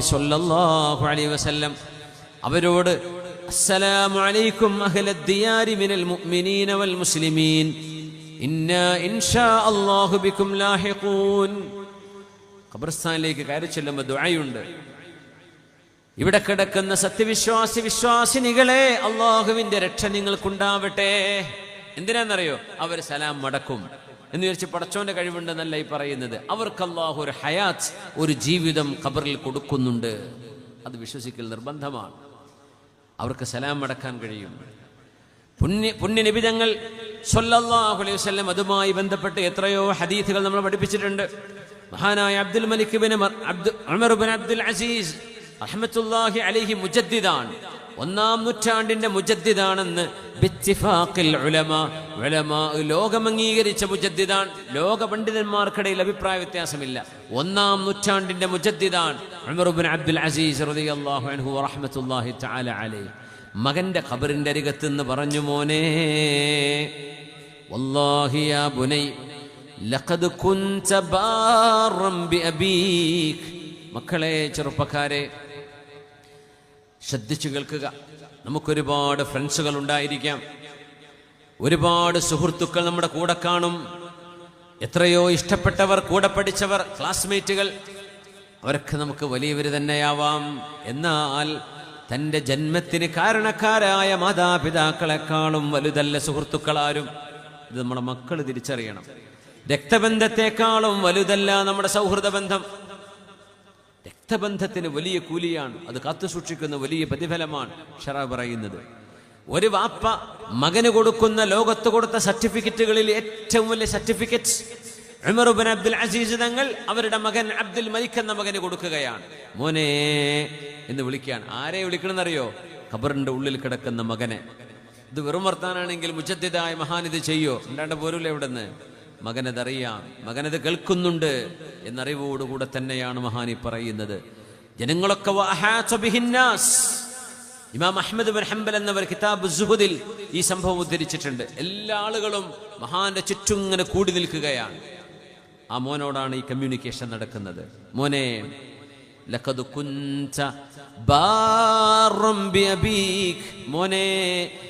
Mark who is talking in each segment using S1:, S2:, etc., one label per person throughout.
S1: സ്വല്ലല്ലാഹു അലൈഹി വസല്ലം അവരോട് അസ്സലാമു അലൈക്കും മിനൽ മുഅ്മിനീന വൽ മുസ്ലിമീൻ. ഇന്നാ അല്ലാഹു ലാഹിഖൂൻ. ഖബർസ്ഥാനിലേക്ക് കയറി ചെല്ലുമ്പോൾ ദുആയുണ്ട്. ഇവിടെ കിടക്കുന്ന സത്യവിശ്വാസി വിശ്വാസിനികളെ അള്ളാഹുവിന്റെ രക്ഷ നിങ്ങൾക്കുണ്ടാവട്ടെ. എന്തിനാണെന്നറിയോ അവർ സലാം മടക്കും. എന്ന് വിചാരിച്ച് പടച്ചോന്റെ കഴിവുണ്ടെന്നല്ല ഈ പറയുന്നത്. അവർക്ക് ഒരു ഹയാത്ത് ഒരു ജീവിതം ഖബറിൽ കൊടുക്കുന്നുണ്ട്. അത് വിശ്വസിക്കൽ നിർബന്ധമാണ്. അവർക്ക് സലാം അടക്കാൻ കഴിയും. പുണ്യ പുണ്യനിബിതങ്ങൾ സല്ലല്ലാഹു അലൈഹി വസല്ലം അതുമായി ബന്ധപ്പെട്ട് എത്രയോ ഹദീഥുകൾ നമ്മൾ പഠിപ്പിച്ചിട്ടുണ്ട്. മഹാനായ അബ്ദുൽ മലിക് ബിൻ അബ്ദുൽ അബ്ദുൽ അസീസ് അഹമ്മദ് അലൈഹി മുജദ്ദിദാണ്. ഒന്നാം നൂറ്റാണ്ടിന്റെ മുജദ്ദിദാണെന്ന് ലോകം അംഗീകരിച്ച മുജദ്ദിദാൻ ലോക പണ്ഡിതന്മാർക്കിടയിൽ അഭിപ്രായ വ്യത്യാസമില്ല. ഒന്നാം നൂറ്റാണ്ടിന്റെ മുജദ്ദിദാൻ അബ്ദുൽ അസീസ് റളിയല്ലാഹു അൻഹു തആല മകന്റെ ഖബറിന്റെ അരികത്ത് നിന്ന് പറഞ്ഞു മോനെ വല്ലാഹി യാ ബുനൈ ലഖദ് കുൻത മക്കളെ ചെറുപ്പക്കാരെ ശ്രദ്ധിച്ചു കേൾക്കുക. നമുക്കൊരുപാട് ഫ്രണ്ട്സുകൾ ഉണ്ടായിരിക്കാം ഒരുപാട് സുഹൃത്തുക്കൾ നമ്മുടെ കൂടെ കാണും. എത്രയോ ഇഷ്ടപ്പെട്ടവർ കൂടെ പഠിച്ചവർ ക്ലാസ്മേറ്റുകൾ. അവരൊക്കെ നമുക്ക് വലിയവർ തന്നെയാവാം. എന്നാൽ തന്റെ ജന്മത്തിന് കാരണക്കാരായ മാതാപിതാക്കളെക്കാളും വലുതല്ല സുഹൃത്തുക്കളാരും. ഇത് നമ്മുടെ മക്കൾ തിരിച്ചറിയണം. രക്തബന്ധത്തെക്കാളും വലുതല്ല നമ്മുടെ സൗഹൃദ ബന്ധം രക്തബന്ധത്തിന് വലിയ കൂലിയാണ്. അത് കാത്തു സൂക്ഷിക്കുന്ന വലിയ പ്രതിഫലമാണ് ഷറ പറയുന്നത്. ഒരു വാപ്പ മകന് കൊടുക്കുന്ന ലോകത്ത് കൊടുത്ത സർട്ടിഫിക്കറ്റുകളിൽ ഏറ്റവും വലിയ സർട്ടിഫിക്കറ്റ് ഉമറുബിൻ അബ്ദുൽ അസീസ് തങ്ങൾ അവരുടെ മകൻ അബ്ദുൽ മലിക് എന്ന മകന് കൊടുക്കുകയാണ്. മോനെ എന്ന് വിളിക്കുകയാണ്. ആരെ വിളിക്കണമെന്നറിയോ? ഖബറിന്റെ ഉള്ളിൽ കിടക്കുന്ന മകനെ. ഇത് വെറും വർത്താനാണെങ്കിൽ മുജദ്ദിദായ മഹാൻ ഇത് ചെയ്യോ? ഉണ്ടാണ്ട് എവിടെ എവിടെന്ന് മകനതറിയാം മകനത് കേൾക്കുന്നുണ്ട് എന്നറിവോടുകൂടെ തന്നെയാണ് മഹാനി പറയുന്നത്. ജനങ്ങളൊക്കെ. ഇമാം അഹമ്മദ് ബിൻ ഹംബൽ എന്നവർ കിതാബ് സുഹുദിൽ ഈ സംഭവം ഉദ്ധരിച്ചിട്ടുണ്ട്. എല്ലാ ആളുകളും മഹാന്റെ ചുറ്റും ഇങ്ങനെ കൂടി നിൽക്കുകയാണ്. ആ മോനോടാണ് ഈ കമ്മ്യൂണിക്കേഷൻ നടക്കുന്നത്. മോനെ ലഖദ് ബിഅബീക്. മോനെ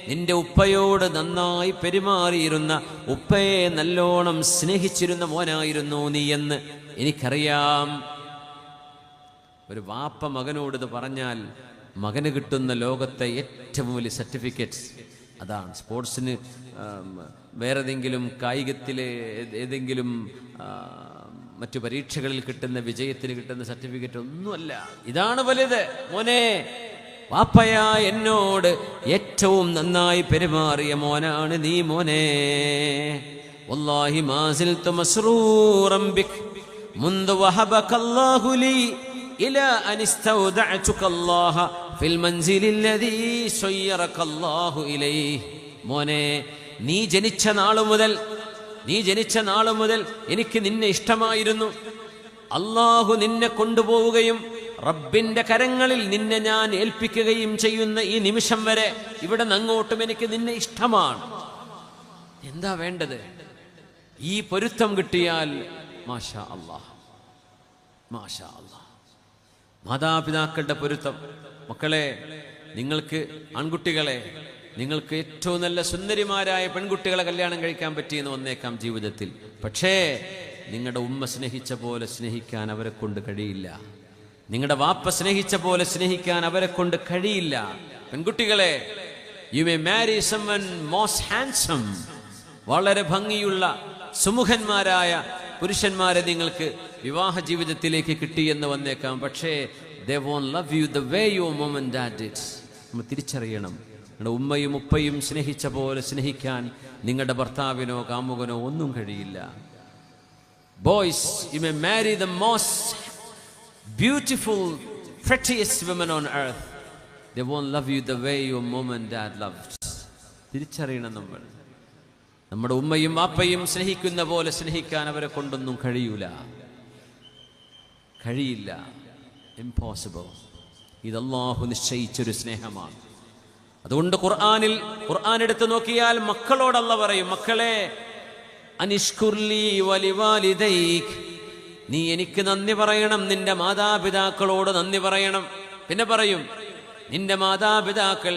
S1: നിന്റെ ഉപ്പയോട് നന്നായി പെരുമാറിയിരുന്ന ഉപ്പയെ നല്ലോണം സ്നേഹിച്ചിരുന്ന മോനായിരുന്നു നീ എന്ന് എനിക്കറിയാം ഒരു വാപ്പ മകനോട് ഇത് പറഞ്ഞാൽ മകന് കിട്ടുന്ന ലോകത്തെ ഏറ്റവും വലിയ സർട്ടിഫിക്കറ്റ്സ് അതാണ് സ്പോർട്സിന് വേറെതെങ്കിലും കായികത്തിലെ ഏതെങ്കിലും മറ്റു പരീക്ഷകളിൽ കിട്ടുന്ന വിജയത്തിന് കിട്ടുന്ന സർട്ടിഫിക്കറ്റ് ഒന്നുമല്ല ഇതാണ് വലുത് മോനെ വാപ്പയാ എന്നോട് ഏറ്റവും നന്നായി പെരുമാറിയ മോനാണ് നീ മോനെ والله ما زلت مسرورا بك منذ وهبك الله لي إلى أن استودعتك الله في المنزل الذي سيرك الله إليه മോനെ നീ ജനിച്ച നാളു മുതൽ നീ ജനിച്ച നാളു മുതൽ എനിക്ക് നിന്നെ ഇഷ്ടമായിരുന്നു. അള്ളാഹു നിന്നെ കൊണ്ടുപോവുകയും റബ്ബിന്റെ കരങ്ങളിൽ നിന്നെ ഞാൻ ഏൽപ്പിക്കുകയും ചെയ്യുന്ന ഈ നിമിഷം വരെ ഇവിടെ അങ്ങോട്ടും എനിക്ക് നിന്നെ ഇഷ്ടമാണ്. എന്താ വേണ്ടത്? ഈ പൊരുത്തം കിട്ടിയാൽ മാഷാ മാഷാ മാതാപിതാക്കളുടെ പൊരുത്തം. മക്കളെ നിങ്ങൾക്ക് ആൺകുട്ടികളെ നിങ്ങൾക്ക് ഏറ്റവും നല്ല സുന്ദരിമാരായ പെൺകുട്ടികളെ കല്യാണം കഴിക്കാൻ പറ്റിയെന്ന് വന്നേക്കാം ജീവിതത്തിൽ. പക്ഷേ നിങ്ങളുടെ ഉമ്മ സ്നേഹിച്ച പോലെ സ്നേഹിക്കാൻ അവരെ കൊണ്ട് കഴിയില്ല. നിങ്ങളുടെ വാപ്പ സ്നേഹിച്ച പോലെ സ്നേഹിക്കാൻ അവരെ കൊണ്ട് കഴിയില്ല. പെൺകുട്ടികളെ you may marry someone most handsome വളരെ ഭംഗിയുള്ള സുമുഖന്മാരായ പുരുഷന്മാരെ നിങ്ങൾക്ക് വിവാഹ ജീവിതത്തിലേക്ക് കിട്ടിയെന്ന് വന്നേക്കാം. പക്ഷേ they won't love you the way you moment that it's നമ്മൾ തിരിച്ചറിയണം. നിങ്ങളുടെ ഉമ്മയും ഉപ്പയും സ്നേഹിച്ച പോലെ സ്നേഹിക്കാൻ നിങ്ങളുടെ ഭർത്താവിനോ കാമുകനോ ഒന്നും കഴിയില്ല. Boys you may marry the most beautiful prettiest women on earth. They won't love you the way your mom and dad തിരിച്ചറിയണം നമ്മൾ. നമ്മുടെ ഉമ്മയും വാപ്പയും സ്നേഹിക്കുന്ന പോലെ സ്നേഹിക്കാൻ അവരെ കൊണ്ടൊന്നും കഴിയൂല. കഴിയില്ല. ഇംപോസിബിൾ ഇത് നിശ്ചയിച്ചൊരു സ്നേഹമാണ്. അതുകൊണ്ട് ഖുർആാനിൽ ഖുർആൻ എടുത്തു നോക്കിയാൽ മക്കളോടല്ല പറയും മക്കളെ അനിഷ്കുർലി നീ എനിക്ക് നന്ദി പറയണം നിന്റെ മാതാപിതാക്കളോട് നന്ദി പറയണം. പിന്നെ പറയും നിന്റെ മാതാപിതാക്കൾ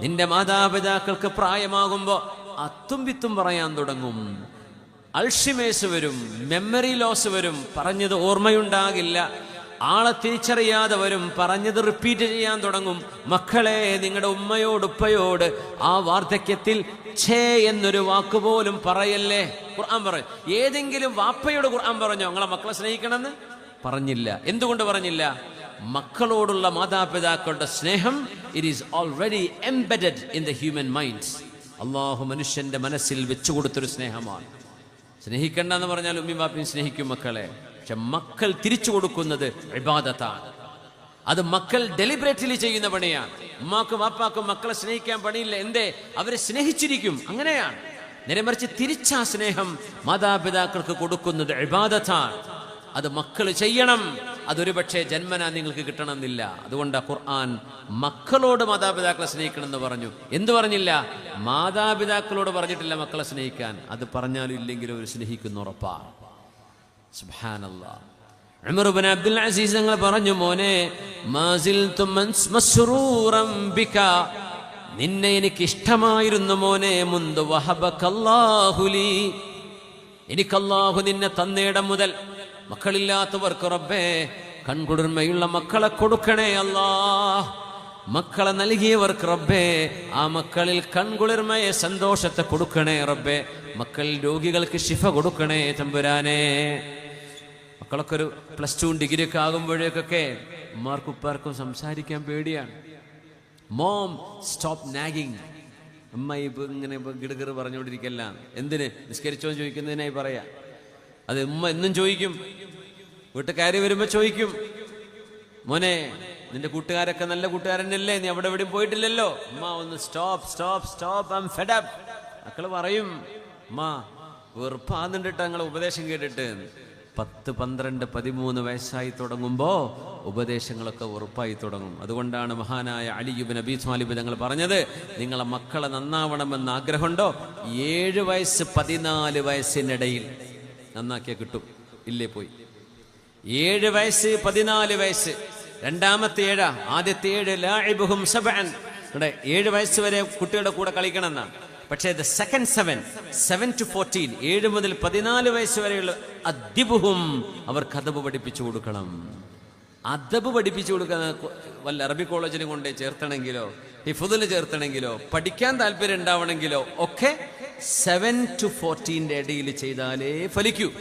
S1: നിന്റെ മാതാപിതാക്കൾക്ക് പ്രായമാകുമ്പോൾ അത്തും വിത്തും പറയാൻ തുടങ്ങും. അൾഷിമേഴ്സ് വരും മെമ്മറി ലോസ് വരും പറഞ്ഞത് ഓർമ്മയുണ്ടാകില്ല. ആളെ തിരിച്ചറിയാതെ വരും പറഞ്ഞത് റിപ്പീറ്റ് ചെയ്യാൻ തുടങ്ങും. മക്കളെ നിങ്ങളുടെ ഉമ്മയോട് ഉപ്പയോട് ആ വാർദ്ധക്യത്തിൽ ഛേ എന്നൊരു വാക്ക് പോലും പറയല്ലേ? ഖുർആൻ പറയും ഏതെങ്കിലും വാപ്പയോട് ഖുർആൻ പറഞ്ഞോ? നിങ്ങളെ മക്കളെ സ്നേഹിക്കണമെന്ന്? പറഞ്ഞില്ല. എന്തുകൊണ്ട് പറഞ്ഞില്ല? മക്കളോടുള്ള മാതാപിതാക്കളുടെ സ്നേഹം it is already embedded in the human minds അള്ളാഹു മനുഷ്യന്റെ മനസ്സിൽ വെച്ചു കൊടുത്തൊരു സ്നേഹമാണ്. സ്നേഹിക്കണ്ട എന്ന് പറഞ്ഞാൽ ഉമ്മയും വാപ്പയും സ്നേഹിക്കും മക്കളെ. പക്ഷെ മക്കൾ തിരിച്ചു കൊടുക്കുന്നത് വിവാദത്താണ് അത് മക്കൾ ഡെലിബറേറ്റ്ലി ചെയ്യുന്ന പണിയാണ്. ഉമ്മാക്കും വാപ്പാക്കും മക്കളെ സ്നേഹിക്കാൻ പണിയില്ല. എന്തേ? അവരെ സ്നേഹിച്ചിരിക്കും. അങ്ങനെയാണ്. നേരെമറിച്ച് തിരിച്ചാ സ്നേഹം മാതാപിതാക്കൾക്ക് കൊടുക്കുന്നത് ഇബാദത്താണ്. അത് മക്കൾ ചെയ്യണം. അതൊരു പക്ഷേ ജന്മന നിങ്ങൾക്ക് കിട്ടണമെന്നില്ല. അതുകൊണ്ട് ഖുർആൻ മക്കളോട് മാതാപിതാക്കളെ സ്നേഹിക്കണം എന്ന് പറഞ്ഞു. എന്ത് പറഞ്ഞില്ല? മാതാപിതാക്കളോട് പറഞ്ഞിട്ടില്ല മക്കളെ സ്നേഹിക്കാൻ. അത് പറഞ്ഞാലും ഇല്ലെങ്കിലും അവർ സ്നേഹിക്കുന്ന ഉറപ്പാണ് അബ്ദുൽ അസീസ് ഞങ്ങൾ പറഞ്ഞു മോനെ ബിക. നിന്നെ എനിക്ക് ഇഷ്ടമായിരുന്നു മോനെ മുന്ത് വഹബക്കല്ലാഹുലി എനിക്ക് അല്ലാഹു നിന്നെ തന്നേടം മുതൽ മക്കളില്ലാത്തവർക്ക് റബ്ബേ കൺകുളിർമയുള്ള മക്കളെ കൊടുക്കണേ അല്ലാ. മക്കളെ നൽകിയവർക്ക് റബ്ബേ ആ മക്കളിൽ കൺകുളിർമയെ സന്തോഷത്തെ കൊടുക്കണേ റബ്ബേ. മക്കൾ രോഗികൾക്ക് ശിഫ കൊടുക്കണേ തമ്പുരാനെ. മക്കളൊക്കെ ഒരു പ്ലസ് ടു ഡിഗ്രി ഒക്കെ ആകുമ്പോഴേക്കൊക്കെ ഉമ്മാർക്കും ഉപ്പാർക്കും സംസാരിക്കാൻ പേടിയാണ്. Mom stop nagging. അമ്മ ഇപ്പൊ ഇങ്ങനെ ഗിടുകിറ് പറഞ്ഞുകൊണ്ടിരിക്കല്ല. എന്തിന്? നിസ്കരിച്ചോ ചോദിക്കുന്നതിനായി പറയാ. അത് ഉമ്മ എന്നും ചോദിക്കും. വീട്ടുകാരി കയറി വരുമ്പോ ചോദിക്കും. മോനെ നിന്റെ കൂട്ടുകാരൊക്കെ നല്ല കൂട്ടുകാരനല്ലേ? നീ അവിടെ എവിടെയും പോയിട്ടില്ലല്ലോ? അമ്മ ഒന്ന് stop stop stop I'm fed up മക്കൾ പറയും അമ്മ വെറുപ്പാകുന്നുണ്ടിട്ട് ഞങ്ങളെ ഉപദേശം കേട്ടിട്ട്. പത്ത് പന്ത്രണ്ട് പതിമൂന്ന് വയസ്സായി തുടങ്ങുമ്പോൾ ഉപദേശങ്ങളൊക്കെ ഉറപ്പായി തുടങ്ങും. അതുകൊണ്ടാണ് മഹാനായ അലിയുബിൻ അബി സ്വാലിബ് ഞങ്ങൾ പറഞ്ഞത് നിങ്ങളെ മക്കളെ നന്നാവണമെന്ന് ആഗ്രഹമുണ്ടോ? ഏഴ് വയസ്സ് പതിനാല് വയസ്സിനിടയിൽ. നന്നാക്കിയാൽ കിട്ടും. ഇല്ലേ പോയി. ഏഴ് വയസ്സ് പതിനാല് വയസ്സ്. രണ്ടാമത്തെ ഏഴാ? ആദ്യത്തെ ഏഴ് ലാഇബുഹും സബഅൻ. ഏഴ് വയസ്സ് വരെ കുട്ടികളുടെ കൂടെ കളിക്കണം എന്നാണ് പക്ഷേ the second seven seven to fourteen ഏഴ് മുതൽ പതിനാല് വയസ്സ് വരെയുള്ള അദ്ദിബുഹും അവർക്ക് അദബ് പഠിപ്പിച്ചു കൊടുക്കണം. അദബ് പഠിപ്പിച്ചു കൊടുക്കുന്ന വല്ല അറബി കോളേജിനും കൊണ്ട് ചേർത്തണമെങ്കിലോ ഹിഫുദിന് ചേർത്തണമെങ്കിലോ പഠിക്കാൻ താല്പര്യം ഉണ്ടാവണമെങ്കിലോ ഒക്കെ സെവൻ ടു ഫോർട്ടീന്റെ ഇടയിൽ ചെയ്താലേ ഫലിക്കൂ.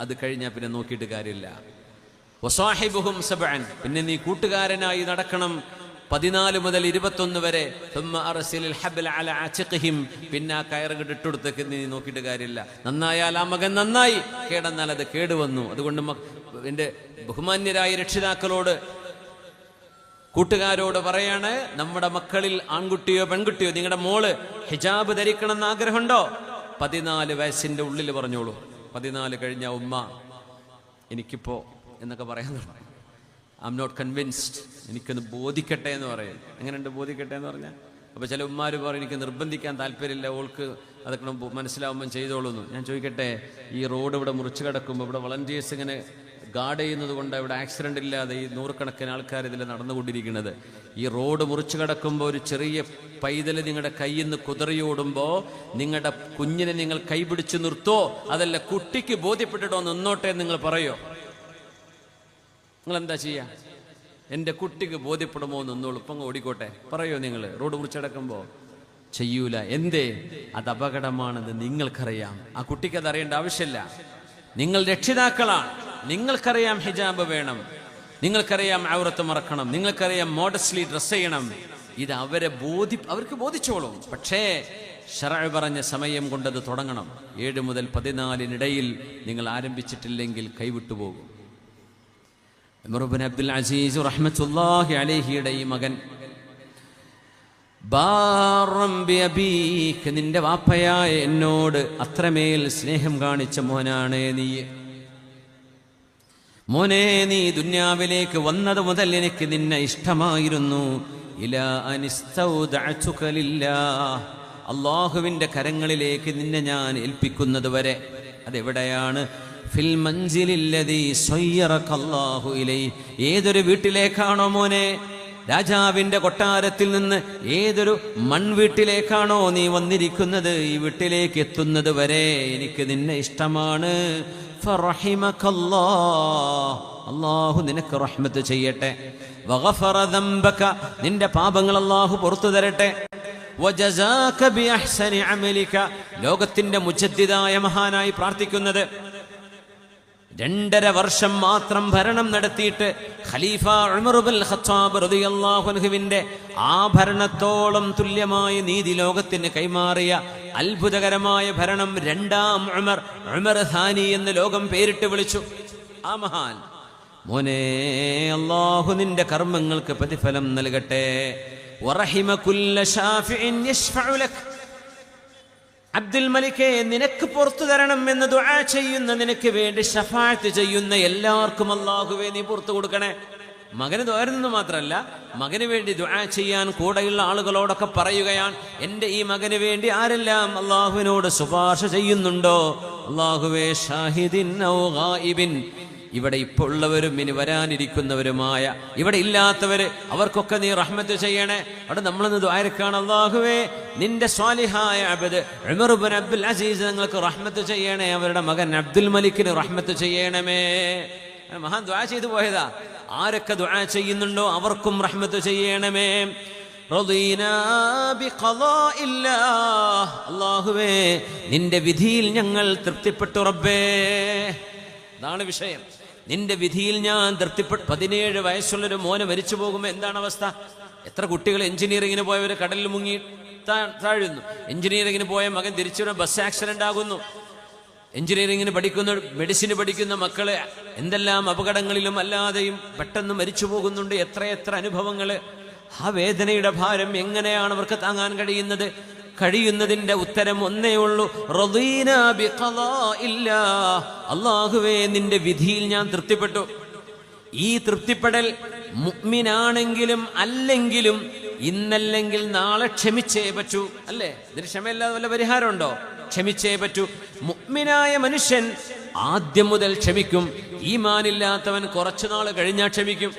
S1: അത് കഴിഞ്ഞാൽ പിന്നെ നോക്കിയിട്ട് കാര്യമില്ല. പിന്നെ നീ കൂട്ടുകാരനായി നടക്കണം പതിനാല് മുതൽ ഇരുപത്തൊന്ന് വരെ. പിന്നെ ആ കയറ് ഇട്ടുകൊടുത്തേക്ക് നീ നോക്കിയിട്ട് കാര്യമില്ല. നന്നായാൽ ആ മകൻ നന്നായി. കേടെന്നാൽ അത് കേടുവന്നു. അതുകൊണ്ട് എന്റെ ബഹുമാന്യരായ രക്ഷിതാക്കളോട് കൂട്ടുകാരോട് പറയാണ് നമ്മുടെ മക്കളിൽ ആൺകുട്ടിയോ പെൺകുട്ടിയോ നിങ്ങളുടെ മോൾ ഹിജാബ് ധരിക്കണം എന്ന് ആഗ്രഹമുണ്ടോ? പതിനാല് വയസ്സിന്റെ ഉള്ളിൽ പറഞ്ഞോളൂ. പതിനാല് കഴിഞ്ഞ ഉമ്മ എനിക്കിപ്പോ എന്നൊക്കെ പറയാൻ ഐ എം നോട്ട് കൺവിൻസ്ഡ് എനിക്കൊന്ന് ബോധിക്കട്ടെ എന്ന് പറയും. എങ്ങനെയുണ്ട് ബോധിക്കട്ടെ എന്ന് പറഞ്ഞാൽ? അപ്പോൾ ചില ഉമ്മാര് പറയും എനിക്ക് നിർബന്ധിക്കാൻ താല്പര്യമില്ല ഓൾക്ക് അതൊക്കെ മനസ്സിലാവുമ്പം ചെയ്തോളൂന്ന്. ഞാൻ ചോദിക്കട്ടെ ഈ റോഡ് ഇവിടെ മുറിച്ച് കിടക്കുമ്പോൾ ഇവിടെ വളണ്ടിയേഴ്സ് ഇങ്ങനെ ഗാർഡ് ചെയ്യുന്നത് കൊണ്ട് ഇവിടെ ആക്സിഡന്റ് ഇല്ലാതെ ഈ നൂറുകണക്കിന് ആൾക്കാർ ഇതിൽ നടന്നുകൊണ്ടിരിക്കുന്നത്. ഈ റോഡ് മുറിച്ചു കടക്കുമ്പോൾ ഒരു ചെറിയ പൈതൽ നിങ്ങളുടെ കയ്യിൽ നിന്ന് കുതറിയോടുമ്പോൾ നിങ്ങളുടെ കുഞ്ഞിനെ നിങ്ങൾ കൈപിടിച്ച് നിർത്തോ? അതല്ല കുട്ടിക്ക് ബോധ്യപ്പെട്ടിട്ടോ നിന്നോട്ടെ നിങ്ങൾ പറയോ? നിങ്ങൾ എന്താ ചെയ്യുക എന്റെ കുട്ടിക്ക് ബോധ്യപ്പെടുമോ നിന്നോളൂ. ഇപ്പം ഓടിക്കോട്ടെ. പറയോ നിങ്ങൾ? റോഡ് മുറിച്ചടക്കുമ്പോൾ ചെയ്യൂല. എന്തേ? അത് അപകടമാണെന്ന് നിങ്ങൾക്കറിയാം. ആ കുട്ടിക്ക് അത് അറിയേണ്ട ആവശ്യമില്ല. നിങ്ങൾ രക്ഷിതാക്കളാണ്. നിങ്ങൾക്കറിയാം ഹിജാബ് വേണം. നിങ്ങൾക്കറിയാം ഔറത്ത് മറക്കണം. നിങ്ങൾക്കറിയാം മോഡസ്റ്റ്ലി ഡ്രസ് ചെയ്യണം. ഇത് അവരെ ബോധി അവർക്ക് ബോധിച്ചോളും. പക്ഷേ ഷറ പറഞ്ഞ സമയം കൊണ്ടത് തുടങ്ങണം. ഏഴ് മുതൽ പതിനാലിനിടയിൽ നിങ്ങൾ ആരംഭിച്ചിട്ടില്ലെങ്കിൽ കൈവിട്ടുപോകും പോകും. അബ്ദുൽ അസീസ് റഹ്മത്തുല്ലാഹി അലഹിയുടെ ഈ മകൻ നിന്റെ വാപ്പയായ എന്നോട് അത്രമേൽ സ്നേഹം കാണിച്ച മോനാണ് നീ. മോനെ നീ ദുന്യാവിലേക്ക് വന്നത് മുതൽ എനിക്ക് നിന്നെ ഇഷ്ടമായിരുന്നു. അള്ളാഹുവിന്റെ കരങ്ങളിലേക്ക് നിന്നെ ഞാൻ ഏൽപ്പിക്കുന്നത് വരെ. അതെവിടെയാണ്? ഏതൊരു വീട്ടിലേക്കാണോ മോനെ? രാജാവിന്റെ കൊട്ടാരത്തിൽ നിന്ന് ഏതൊരു മൺവീട്ടിലേക്കാണോ നീ വന്നിരിക്കുന്നത്? ഈ വീട്ടിലേക്ക് എത്തുന്നത് വരെ എനിക്ക് നിന്നെ ഇഷ്ടമാണ്. അള്ളാഹു നിനക്ക് റഹ്മത്ത് ചെയ്യട്ടെ. നിന്റെ പാപങ്ങൾ അള്ളാഹു പുറത്തു തരട്ടെ. ലോകത്തിന്റെ മുജദ്ദിദായ മഹാനായി പ്രാർത്ഥിക്കുന്നത് രണ്ടര വർഷം മാത്രം ഭരണം നടത്തിയിട്ട് ഖലീഫ ഉമറുബൽ ഖത്താബ് ആ ഭരണത്തോളം തുല്യമായ നീതി ലോകത്തിന് കൈമാറിയ അത്ഭുതകരമായ ഭരണം രണ്ടാം ഉമർ ഉമർ ഹാനി എന്ന് ലോകം പേരിട്ട് വിളിച്ചു. ആ മഹാൻ മോനെ അള്ളാഹു നിന്റെ കർമ്മങ്ങൾക്ക് പ്രതിഫലം നൽകട്ടെ. അബ്ദുൽ മലിക്കെ നിനക്ക് പുറത്തു തരണം എന്ന് ദുആ ചെയ്യുന്ന നിനക്ക് വേണ്ടി ഷഫാത്ത് ചെയ്യുന്ന എല്ലാവർക്കും അള്ളാഹുവേ നീ പുറത്തു കൊടുക്കണേ. മകന് തോരുന്നത് മാത്രമല്ല മകന് വേണ്ടി ദുആ ചെയ്യാൻ കൂടെയുള്ള ആളുകളോടൊക്കെ പറയുകയാണ് എന്റെ ഈ മകന് വേണ്ടി ആരെല്ലാം അള്ളാഹുവിനോട് ശുപാർശ ചെയ്യുന്നുണ്ടോ? അള്ളാഹുവേ ഷാഹിദിൻ ഇവിടെ ഇപ്പോൾ ഉള്ളവരും ഇനി വരാനിരിക്കുന്നവരുമായ ഇവിടെ ഇല്ലാത്തവര് അവർക്കൊക്കെ നീ റഹ്മത്ത് ചെയ്യണേ. അവിടെ നമ്മളിന്ന് ദ്വാരക്കാണ് അള്ളാഹുവേ നിന്റെ സ്വാലിഹായ അബദ് ഉമറുബൻ അബ്ദുൽ അസീസ് നിങ്ങൾക്ക് റഹ്മത്ത് ചെയ്യണേ. അവരുടെ മകൻ അബ്ദുൽ മലിക്കിന് റഹ്മത്ത് ചെയ്യണമേ. മഹാൻ ദ്വാ ചെയ്തു പോയതാ. ആരൊക്കെ ദ്വാ ചെയ്യുന്നുണ്ടോ അവർക്കും റഹ്മത്ത് ചെയ്യണമേ. അള്ളാഹുവേ നിന്റെ വിധിയിൽ ഞങ്ങൾ തൃപ്തിപ്പെട്ടു റബ്ബേ. അതാണ് വിഷയം. നിന്റെ വിധിയിൽ ഞാൻ തൃപ്തിപ്പെട്ടു പതിനേഴ് വയസ്സുള്ളൊരു മോനെ മരിച്ചു പോകുമ്പോൾ എന്താണ് അവസ്ഥ? എത്ര കുട്ടികൾ എഞ്ചിനീയറിങ്ങിന് പോയവർ കടലിൽ മുങ്ങി താഴുന്നു. എഞ്ചിനീയറിങ്ങിന് പോയ മകൻ തിരിച്ചു ബസ് ആക്സിഡന്റ് ആകുന്നു. എഞ്ചിനീയറിങ്ങിന് പഠിക്കുന്ന മെഡിസിന് പഠിക്കുന്ന മക്കൾ എന്തെല്ലാം അപകടങ്ങളിലും അല്ലാതെയും പെട്ടെന്ന് മരിച്ചു പോകുന്നുണ്ട്. എത്രയെത്ര അനുഭവങ്ങൾ. ആ വേദനയുടെ ഭാരം എങ്ങനെയാണ് അവർക്ക് താങ്ങാൻ കഴിയുന്നത്? കഴിയുന്നതിന്റെ ഉത്തരം ഒന്നേ ഉള്ളൂ. അള്ളാഹുവേ നിന്റെ വിധിയിൽ ഞാൻ തൃപ്തിപ്പെട്ടു. ഈ തൃപ്തിപ്പെടൽ മുഗ്മിനാണെങ്കിലും അല്ലെങ്കിലും ഇന്നല്ലെങ്കിൽ നാളെ ക്ഷമിച്ചേ പറ്റൂ. അല്ലേ? ഇതിന് ക്ഷമയില്ലാതെ വല്ല പരിഹാരമുണ്ടോ? ക്ഷമിച്ചേ പറ്റൂ. മുഅ്മിനായ മനുഷ്യൻ ആദ്യം മുതൽ ക്ഷമിക്കും. ഈമാനില്ലാത്തവൻ കുറച്ചു നാൾ കഴിഞ്ഞാൽ ക്ഷമിക്കും.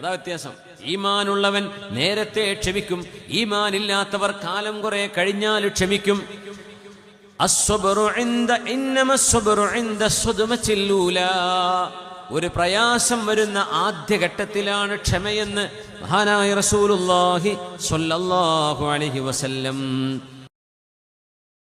S1: അതാ വ്യത്യാസം. ഈമാനുള്ളവൻ നേരത്തെ ക്ഷമിക്കും. ഈമാനില്ലാത്തവർ കാലം കുറെ കഴിഞ്ഞാൽ ക്ഷമിക്കും. ഒരു പ്രയാസം വരുന്ന ആദ്യ ഘട്ടത്തിലാണ് ക്ഷമയെന്ന് മഹാനായ റസൂലുള്ളാഹി സ്വല്ലല്ലാഹു അലൈഹി വസല്ലം